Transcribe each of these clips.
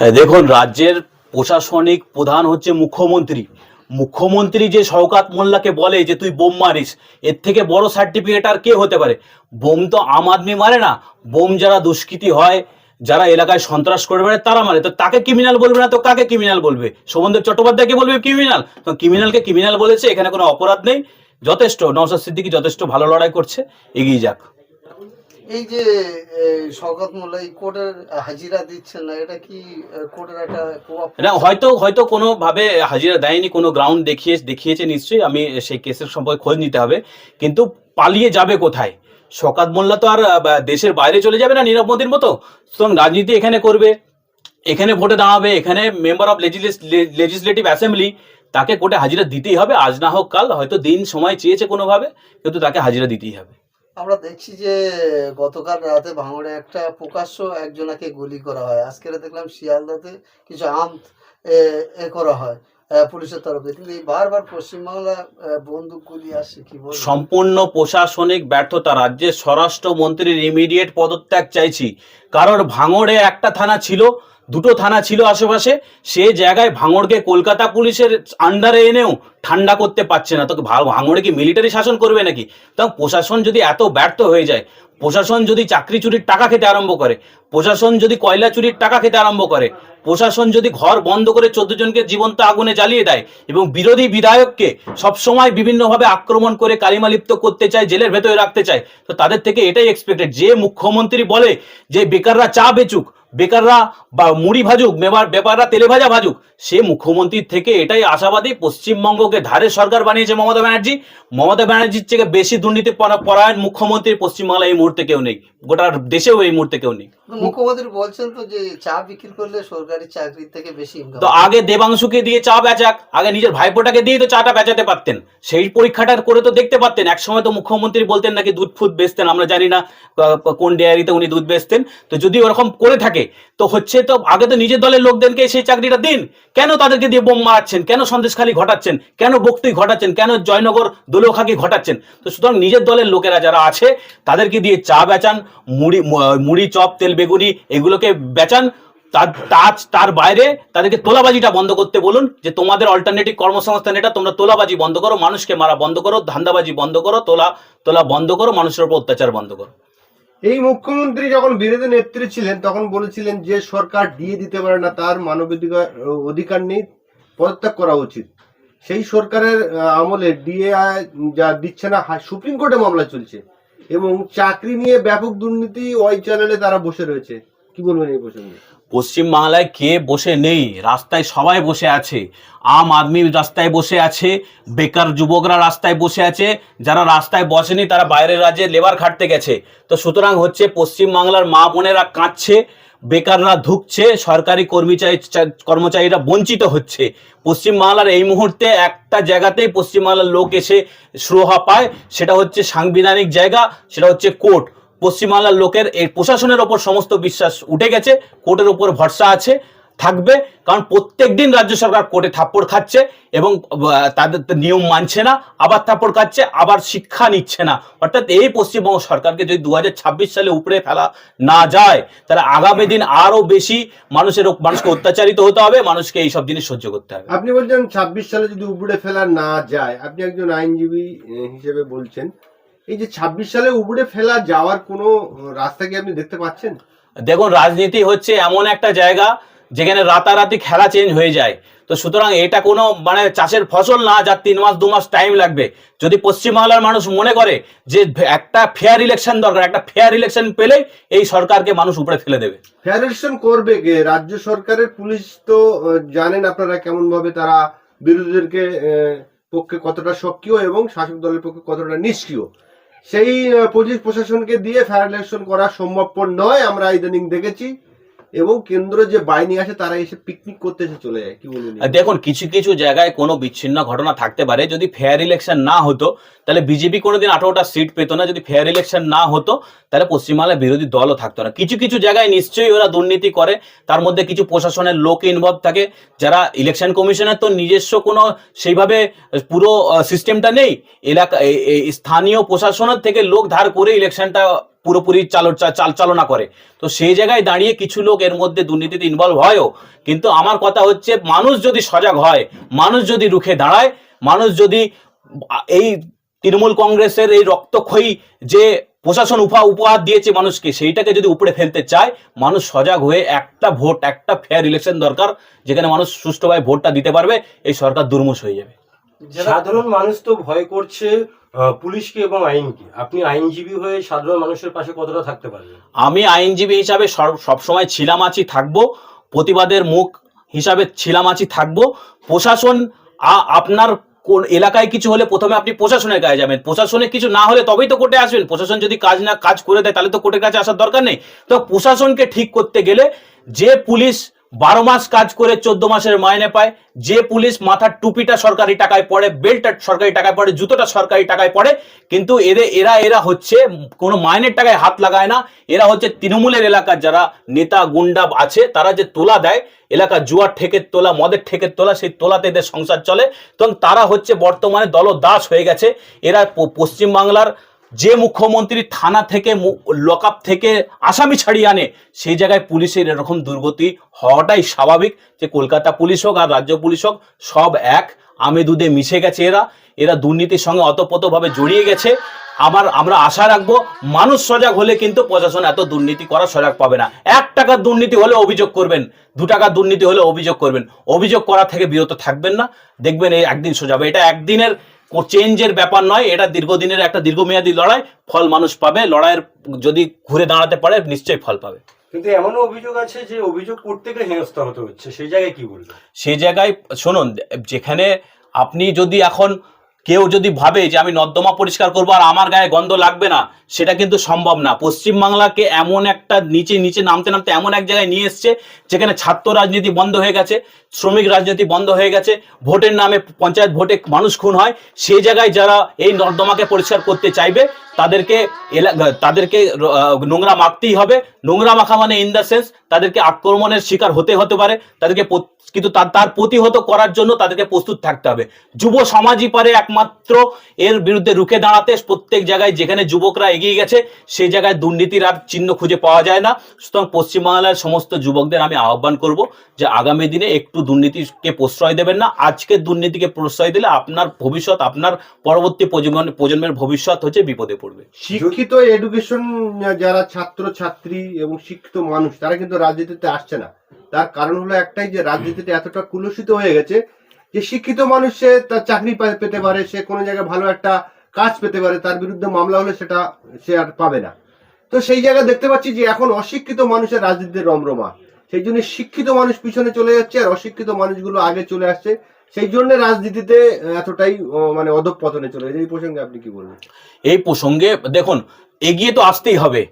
হ্যাঁ, দেখুন রাজ্যের প্রশাসনিক প্রধান হচ্ছে মুখ্যমন্ত্রী। মুখ্যমন্ত্রী যে শওকাত মোল্লাকে বলে যে তুই বোম মারিস এর থেকে বড় সার্টিফিকেট আর কে হতে পারে? বোম তো আম আদমি মারে না। বোম যারা দুষ্কৃতী হয় যারা এলাকায় সন্ত্রাস করে বেড়ায় তারা মারে। তো তাকে ক্রিমিনাল বলবে না তো কাকে ক্রিমিনাল বলবে? শোভনদেব চট্টোপাধ্যায়কে বলবে ক্রিমিনাল তো ক্রিমিনালকে ক্রিমিনাল বলেছে এখানে কোনো অপরাধ নেই। যথেষ্ট নওশাদ সিদ্দিকি যথেষ্ট ভালো লড়াই করছে। এগিয়ে যাক। এই যে শওকত মোল্লা এই কোর্টের হাজিরা দিচ্ছেন না, এটা কি কোর্টের একটা প্রভাব না, হয়তো হয়তো কোনো ভাবে হাজিরা দেয়নি, কোনো গ্রাউন্ড দেখিয়ে, দেখিয়েছে নিশ্চয়ই, আমি সেই কেসের সম্পর্কে খোঁজ নিতে হবে। কিন্তু পালিয়ে যাবে কোথায়? শকাত মোল্লা তো আর দেশের বাইরে চলে যাবে না নীরব মোদীর মতো? সুতরাং রাজনীতি এখানে করবে, এখানে ভোটে দাঁড়াবে, এখানে মেম্বার অফ লেজিসলেটিভ অ্যাসেম্বলি তাকে কোর্টে হাজিরা দিতেই হবে, আজ না হোক কাল, হয়তো দিন সময় চেয়েছে কোনোভাবে, কিন্তু তাকে হাজিরা দিতেই হবে। আমরা দেখছি যে গতকাল রাতে ভাঙড়ে একটা প্রকাশ্য একজনাকে গুলি করা হয়। আজকে দেখলাম শিয়ালদাতে কিছু আম এ, করা হয় পুলিশের তরফে। কিন্তু এই বারবার পশ্চিমবাংলা এ, বন্দুক গুলি আসছে কি সম্পূর্ণ প্রশাসনিক ব্যর্থতা। রাজ্যের স্বরাষ্ট্রমন্ত্রীর ইমিডিয়েট পদত্যাগ চাইছি। কারণ ভাঙড়ে একটা থানা ছিল দুটো থানা ছিল আশেপাশে, সে জায়গায় ভাঙড়কে কলকাতা পুলিশের আন্ডারে এনেও ঠান্ডা করতে পারছে না। তোকে ভাঙড়ে কি মিলিটারি শাসন করবে নাকি? তখন প্রশাসন যদি এত ব্যর্থ হয়ে যায়, প্রশাসন যদি চাকরি চুরির টাকা খেতে আরম্ভ করে, প্রশাসন যদি কয়লা চুরির টাকা খেতে আরম্ভ করে, প্রশাসন যদি ঘর বন্ধ করে চোদ্দ জনকে জীবন্ত আগুনে জ্বালিয়ে দেয় এবং বিরোধী বিধায়ককে সবসময় বিভিন্নভাবে আক্রমণ করে কালিমালিপ্ত করতে চায়, জেলের ভেতরে রাখতে চায়, তো তাদের থেকে এটাই এক্সপেক্টেড যে মুখ্যমন্ত্রী বলে যে বেকাররা চা বেচুক বেকাররা বা মুড়ি ভাজুক ব্যাপাররা তেলে ভাজা ভাজুক সে মুখ্যমন্ত্রীর থেকে এটাই আশাবাদী। পশ্চিমবঙ্গকে ধারের সরকার বানিয়েছে মমতা ব্যানার্জি। মমতা ব্যানার্জির থেকে বেশি দুর্নীতি পরায়ণ মুখ্যমন্ত্রী পশ্চিমবাংলায় এই মুহূর্তে কেউ নেই। গোটা দেশেও এই মুহূর্তে কেউ নেই। মুখ্যমন্ত্রী বলছেন তো যে চা বিক্রি করলে সরকারি চাকরির থেকে বেশি তো আগে দেবাংশুকে দিয়ে চা বেচাক আগে নিজের ভাইপোটাকে দিয়ে তো চাটা বেচাতে পারতেন। সেই পরীক্ষাটা করে তো দেখতে পারতেন। একসময় তো মুখ্যমন্ত্রী বলতেন নাকি দুধ ফুদ বেচতেন আমরা জানি না কোন ডেয়ারিতে উনি দুধ বেচতেন। তো যদি ওরকম করে থাকে তো হচ্ছে তো আগে তো নিজের দলের লোকদেরকে সেই চাকরিটা দিন। কেন তাদেরকে দিয়ে বোম মারাচ্ছেন? কেন সন্দেশখালী ঘটাচ্ছেন? কেন বক্তই ঘটাচ্ছেন? কেন জয়নগর দোলখাকি ঘটাচ্ছেন? তো সুতরাং নিজের দলের লোকেরা যারা আছে, তাদেরকে দিয়ে চা বেচান, মুড়ি মুড়ি, চপ, তেল, বেগুনি এগুলোকে বেচান। তার তার বাইরে তাদেরকে তোলাবাজিটা বন্ধ করতে বলুন, যে তোমাদের অল্টারনেটিভ কর্মসংস্থান এটা, তোমরা তোলাবাজি বন্ধ করো, মানুষকে মারা বন্ধ করো, ধান্দাবাজি বন্ধ করো, তোলা তোলা বন্ধ করো, মানুষের উপর অত্যাচার বন্ধ করো। এই মুখ্যমন্ত্রী যখন বিরোধী নেত্রী ছিলেন, তখন বলেছিলেন যে সরকার দিয়ে দিতে পারে না, তার মানবাধিকার অধিকার নেই, পদত্যাগ করা উচিত। সেই সরকারের আমলে ডিএ যা দিচ্ছে না সুপ্রিম কোর্টে মামলা চলছে। এবং চাকরি নিয়ে ব্যাপক দুর্নীতি ওই চ্যানেলে তারা বসে রয়েছে। কি বলবেন এই প্রসঙ্গে? পশ্চিম বাংলায় কে বসে নেই? রাস্তায় সবাই বসে আছে। আম আদমি রাস্তায় বসে আছে। বেকার যুবকরা রাস্তায় বসে আছে। যারা রাস্তায় বসেনি, তারা বাইরের রাজ্যে লেবার খাটতে গেছে। তো সুতরাং হচ্ছে পশ্চিম বাংলার মা বোনেরা কাঁদছে, বেকাররা ধুকছে, সরকারি কর্মচারী কর্মচারীরা বঞ্চিত হচ্ছে। পশ্চিমবাংলার এই মুহূর্তে একটা জায়গাতেই পশ্চিমবাংলার লোক এসে সুরহা পায়, সেটা হচ্ছে সাংবিধানিক জায়গা, সেটা হচ্ছে কোর্ট। পশ্চিমবাংলার লোকের এই প্রশাসনের ওপর সমস্ত বিশ্বাস উঠে গেছে, কোর্টের ওপর ভরসা আছে, থাকবে। কারণ প্রত্যেক দিন রাজ্য সরকার কোর্টে থাপ্পড় খাচ্ছে এবং তাদের নিয়ম মানছে না, আবার থাপ্পড় খাচ্ছে, আবার শিক্ষা নিচ্ছে না। অর্থাৎ এই পশ্চিমবঙ্গ সরকারকে যদি দু হাজার ছাব্বিশ সালে উপরে ফেলা না যায়, তাহলে আগামী দিন আরও বেশি মানুষের মানুষকে অত্যাচারিত হতে হবে, মানুষকে এইসব জিনিস সহ্য করতে হবে। আপনি বলছেন ছাব্বিশ সালে যদি উপরে ফেলা না যায়, আপনি একজন আইনজীবী হিসেবে বলছেন এই যে ছাব্বিশ সালে উপরে ফেলা যাওয়ার কোনো রাস্তা কি আপনি দেখতে পাচ্ছেন? দেখুন রাজনীতি হচ্ছে এমন একটা জায়গা যেখানে রাতারাতি খেলা চেঞ্জ হয়ে যায়। তো সুতরাং এটা কোনো মানে চাষের ফসল না যার তিন মাস দু মাস টাইম লাগবে। যদি পশ্চিমবাংলার মানুষ মনে করে যে একটা ফেয়ার ইলেকশন দরকার একটা ফেয়ার ইলেকশন পেলে এই সরকারকে মানুষ উপরে ফেলে দেবে। ফেয়ার ইলেকশন করবে কে? রাজ্য সরকারের পুলিশ তো জানেন আপনারা কেমন ভাবে তারা বিরোধীদেরকে পক্ষে কতটা সক্রিয় এবং শাসক দলের পক্ষে কতটা নিষ্ক্রিয়। সেই পুলিশ প্রশাসনকে দিয়ে ফেডারেশন করা সম্ভবপর নয়। আমরা ইদানিং দেখেছি। এবং কেন্দ্র যে বাহিনী আছে তারা এসে পিকনিক করতে এসে চলে যায়। কি বলুন দেখুন, কিছু কিছু জায়গায় কোনো বিচ্ছিন্ন ঘটনা থাকতে পারে। যদি ফেয়ার ইলেকশন না হতো, তাহলে বিজেপি কোনোদিন আঠারোটা সিট পেতো না। যদি ফেয়ার ইলেকশন না হতো, তাহলে পশ্চিমবাংলায় বিরোধী দলও থাকতো না। কিছু কিছু জায়গায় নিশ্চয়ই ওরা দুর্নীতি করে। তার মধ্যে কিছু প্রশাসনের লোক ইনভলভ থাকে। যারা ইলেকশন কমিশনের তো নিজস্ব কোনো সেইভাবে পুরো সিস্টেমটা নেই। এলাকা স্থানীয় প্রশাসনের থেকে লোক ধার করে ইলেকশনটা পুরোপুরি চাল চাল চালনা করে। তো সেই জায়গায় দাঁড়িয়ে কিছু লোক এর মধ্যে দুর্নীতিতে ইনভলভ হয়ও। কিন্তু আমার কথা হচ্ছে, মানুষ যদি সজাগ হয়, মানুষ যদি রুখে দাঁড়ায়, মানুষ যদি এই তৃণমূল কংগ্রেসের এই রক্তক্ষয়ী যে প্রশাসন উপা উপহার দিয়েছে মানুষকে, সেইটাকে যদি উপরে ফেলতে চায়, মানুষ সজাগ হয়ে একটা ভোট, একটা ফেয়ার ইলেকশন দরকার, যেখানে মানুষ সুষ্ঠুভাবে ভোটটা দিতে পারবে, এই সরকার দুর্মুষ হয়ে যাবে। সাধারণ মানুষ তো ভয় করছে পুলিশকে এবং আইনকে। আপনি আইনজীবী হয়ে সাধারণ মানুষের পাশে কতটা থাকতে পারবেন? আমি আইনজীবী হিসাবে সব- সবসময় ছিলাম আছি, থাকব। প্রতিবাদের মুখ হিসাবে ছিলাম আছি, থাকব। প্রশাসন আপনার কোন এলাকায় কিছু হলে প্রথমে আপনি প্রশাসনের কাছে যাবেন। প্রশাসনে কিছু না হলে তবেই তো কোর্টে আসবেন। প্রশাসন যদি কাজ না, কাজ করে দেয়, তাহলে তো কোর্টের কাছে আসার দরকার নেই। তো প্রশাসনকে ঠিক করতে গেলে যে পুলিশ বারো মাস কাজ করে চোদ্দ মাসের মাইনে পায়। যে পুলিশ মাথার টুপিটা সরকারি টাকায় পড়ে, বেল্টটা সরকারি টাকায় পড়ে, জুতোটা সরকারি টাকায় পড়ে, কিন্তু এদের, এরা এরা হচ্ছে কোনো মাইনের টাকায় হাত লাগায় না। এরা হচ্ছে তৃণমূলের এলাকার যারা নেতা গুন্ডা আছে, তারা যে তোলা দেয় এলাকার জুয়ার ঠেকের তোলা, মদের ঠেকের তোলা, সেই তোলাতে এদের সংসার চলে। এবং তারা হচ্ছে বর্তমানে দলদাস হয়ে গেছে। এরা পশ্চিমবাংলার যে মুখ্যমন্ত্রী থানা থেকে লকআপ থেকে আসামি ছাড়িয়ে আনে, সেই জায়গায় পুলিশের এরকম দুর্গতি হওয়াটাই স্বাভাবিক যে কলকাতা পুলিশ হোক আর রাজ্য পুলিশ হোক, সব এক। আমে দুধে মিশে গেছে এরা। এরা দুর্নীতির সঙ্গে অতপ্রতভাবে জড়িয়ে গেছে। আবার আমরা আশা রাখব, মানুষ সজাগ হলে কিন্তু প্রশাসন এত দুর্নীতি করা সজাগ পাবে না। এক টাকার দুর্নীতি হলে অভিযোগ করবেন, দু টাকার দুর্নীতি হলে অভিযোগ করবেন। অভিযোগ করা থেকে বিরত থাকবেন না। দেখবেন এই একদিন সোজা হবে। এটা একদিনের চেঞ্জের ব্যাপার নয় এটা দীর্ঘদিনের একটা দীর্ঘমেয়াদী লড়াই ফল মানুষ পাবে লড়াইয়ের যদি ঘুরে দাঁড়াতে পারে নিশ্চয়ই ফল পাবে। কিন্তু এমনও অভিযোগ আছে যে অভিযোগ করতে গেলে হেনস্থা হতে হচ্ছে সেই জায়গায় কি বলবেন? সেই জায়গায় শুনুন যেখানে আপনি যদি এখন কেউ যদি ভাবে যে আমি নর্দমা পরিষ্কার করব আর আমার গায়ে গন্ধ লাগবে না, সেটা কিন্তু সম্ভব না। পশ্চিমবাংলাকে এমন একটা নিচে নিচে নামতে নামতে এমন এক জায়গায় নিয়ে এসছে, যেখানে ছাত্র রাজনীতি বন্ধ হয়ে গেছে, শ্রমিক রাজনীতি বন্ধ হয়ে গেছে, ভোটের নামে পঞ্চায়েত ভোটে মানুষ খুন হয়, সেই জায়গায় যারা এই নর্দমাকে পরিষ্কার করতে চাইবে তাদেরকে তাদেরকে নোংরা মাখতেই হবে। নোংরা মাখা মানে ইন দ্য সেন্স তাদেরকে আক্রমণের শিকার হতে হতে পারে। তাদেরকে কিন্তু তার প্রতিহত করার জন্য তাদেরকে প্রস্তুত থাকতে হবে। যুব সমাজই পারে একমাত্র এর বিরুদ্ধে রুখে দাঁড়াতে। প্রত্যেক জায়গায় যেখানে যুবকরা এগিয়ে গেছে, সেই জায়গায় দুর্নীতির আর চিহ্ন খুঁজে পাওয়া যায় না। সুতরাং পশ্চিমবাংলার সমস্ত যুবকদের আমি আহ্বান করব যে আগামী দিনে একটু দুর্নীতিকে প্রশ্রয় দেবেন না। আজকে দুর্নীতিকে প্রশ্রয় দিলে আপনার ভবিষ্যৎ, আপনার পরবর্তী প্রজন্মের ভবিষ্যৎ হচ্ছে বিপদে পড়বে। শিক্ষিত এডুকেশন যারা ছাত্র, ছাত্রী এবং শিক্ষিত মানুষ, তারা কিন্তু রাজনীতিতে আসছে না। তার কারণ হলো একটাই যে রাজনীতিতে এতটা কুলুষিত হয়ে গেছে যে শিক্ষিত মানুষ সে তার চাকরি পেতে পারে, সে কোনো জায়গায় ভালো একটা কাজ পেতে পারে, তার বিরুদ্ধে মামলা হলে সেটা সে আর পাবে না। তো সেই জায়গায় দেখতে পাচ্ছি যে এখন অশিক্ষিত মানুষের রাজনীতির রমরমা। সেই জন্য শিক্ষিত মানুষ পিছনে চলে যাচ্ছে আর অশিক্ষিত মানুষগুলো আগে চলে আসছে। সেই জন্য রাজনীতিতে এতটাই মানে অধঃপতনে চলে এই প্রসঙ্গে আপনি কি বলবেন? এই প্রসঙ্গে, দেখুন, এগিয়ে তো আসতেই হবে।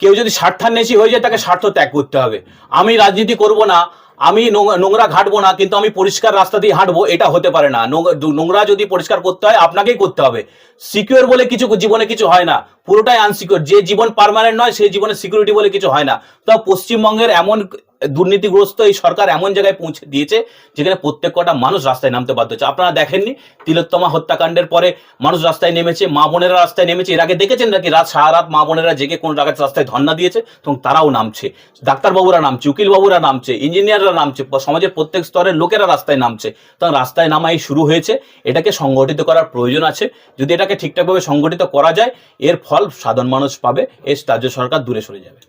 কেউ যদি স্বার্থান্বেষী হয়ে যায়, তাকে স্বার্থ ত্যাগ করতে হবে। আমি রাজনীতি করব না, আমি নোংরা ঘাটবো না, কিন্তু আমি পরিষ্কার রাস্তা দিয়ে হাঁটবো, এটা হতে পারে না। নোংরা যদি পরিষ্কার করতে হয়, আপনাকেই করতে হবে। সিকিউর বলে কিছু জীবনে কিছু হয় না। পুরোটাই আনসিকিউর যে জীবন পারমানেন্ট নয়, সেই জীবনে সিকিউরিটি বলে কিছু হয় না। তো পশ্চিমবঙ্গের এমন দুর্নীতিগ্রস্ত এই সরকার এমন জায়গায় পৌঁছে দিয়েছে, যেখানে প্রত্যেক কটা মানুষ রাস্তায় নামতে বাধ্য হচ্ছে। আপনারা দেখেননি, তিলোত্তমা হত্যাকাণ্ডের পরে মানুষ রাস্তায় নেমেছে, মা বোনেরা রাস্তায় নেমেছে। এর আগে দেখেছেন নাকি? রাত সারা রাত মা বোনেরা জেগে কোন জায়গায় রাস্তায় ধর্না দিয়েছে, এবং তারাও নামছে। ডাক্তারবাবুরা নামছে, উকিলবাবুরা নামছে, ইঞ্জিনিয়াররা নামছে সমাজের প্রত্যেক স্তরের লোকেরা রাস্তায় নামছে। তখন রাস্তায় নামাই শুরু হয়েছে। এটাকে সংগঠিত করার প্রয়োজন আছে। যদি এটাকে ঠিকঠাকভাবে সংগঠিত করা যায়, এর ফল সাধারণ মানুষ পাবে এর রাজ্য সরকার দূরে সরে যাবে।